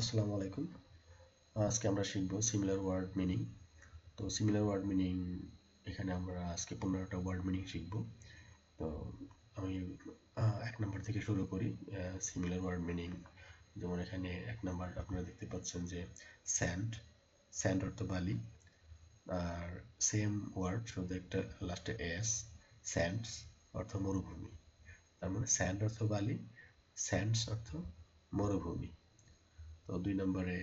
আসসালামু আলাইকুম। আজকে আমরা শিখব সিমিলার ওয়ার্ড মিনিং তো সিমিলার ওয়ার্ড মিনিং এখানে আমরা আজকে পনেরোটা ওয়ার্ড মিনিং শিখব। তো আমি এক নম্বর থেকে শুরু করি সিমিলার ওয়ার্ড মিনিং যেমন এখানে এক নম্বর আপনারা দেখতে পাচ্ছেন যে স্যান্ড স্যান্ড অর্থ বালি। আর সেম ওয়ার্ড শুধু একটা লাস্টে এস স্যান্ডস অর্থ মরুভূমি। তার মানে স্যান্ড অর্থ বালি স্যান্ডস অর্থ মরুভূমি। তো দুই নম্বরে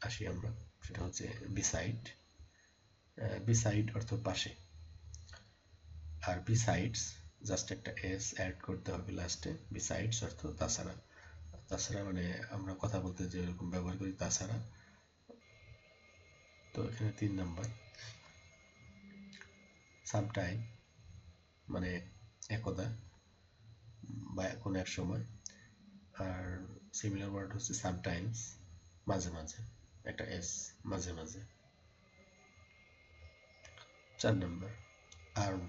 আসি আমরা, সেটা হচ্ছে বিসাইড বিসাইড অর্থ পাশে। আর বিসাইডস জাস্ট একটা এস অ্যাড করতে হবে লাস্টে বিসাইডস অর্থ তাছাড়া। তাছাড়া মানে আমরা কথা বলতে যেরকম ব্যবহার করি তাছাড়া। তো এখানে তিন নাম্বার। সামটাইম মানে একদা, বা কোনো এক সময়। আর সিমিলার ওয়ার্ড হচ্ছে সামটাইমস মাঝে মাঝে, একটা এস মাঝে মাঝে। চার নম্বর আর্ম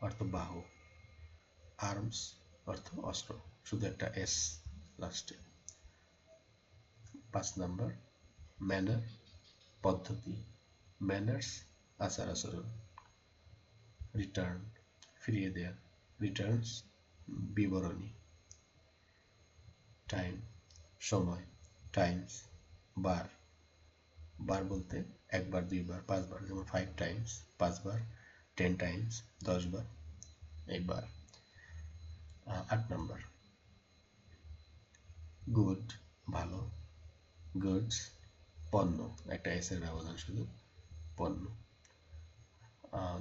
অর্থ বাহু। আর্মস অর্থ অস্ত্র, শুধু একটা এস লাস্টে পাঁচ নম্বর ম্যানার পদ্ধতি। ম্যানার্স আচার আচরণ। রিটার্ন ফিরিয়ে দেয়া। রিটার্নস বিবরণী। টাইম সময় টাইমস বার। বার বলতে একবার, দুইবার, পাঁচবার, যেমন ফাইভ টাইমস পাঁচবার টেন টাইমস দশবার, এইবার। আট নম্বর। গুড ভালো। গুডস পণ্য। একটা এসের ব্যবধান শুধু, পণ্য।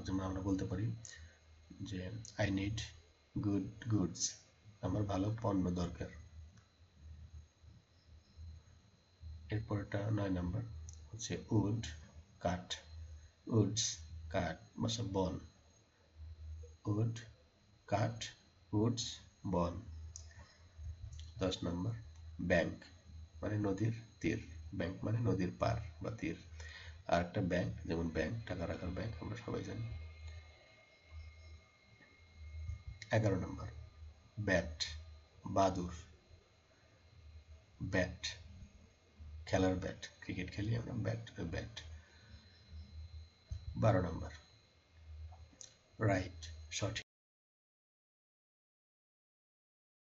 যেমন আমরা বলতে পারি যে আই নিড গুড গুডস আমার ভালো পণ্য দরকার। এরপরটা নয় নাম্বার হচ্ছে উড, কাঠ। উডস, কাঠ মানে বন। উড, কাঠ, উডস, বন। দশ নম্বর, ব্যাংক মানে নদীর তীর। ব্যাংক মানে নদীর পার বা তীর। আর একটা ব্যাংক, যেমন ব্যাংক, টাকা রাখার ব্যাংক, আমরা সবাই জানি। এগারো নম্বর, ব্যাট, বাদুর। ব্যাট খেলার ব্যাট ক্রিকেট খেলি আমরা ব্যাট ব্যাট বারো নম্বর রাইট সঠিক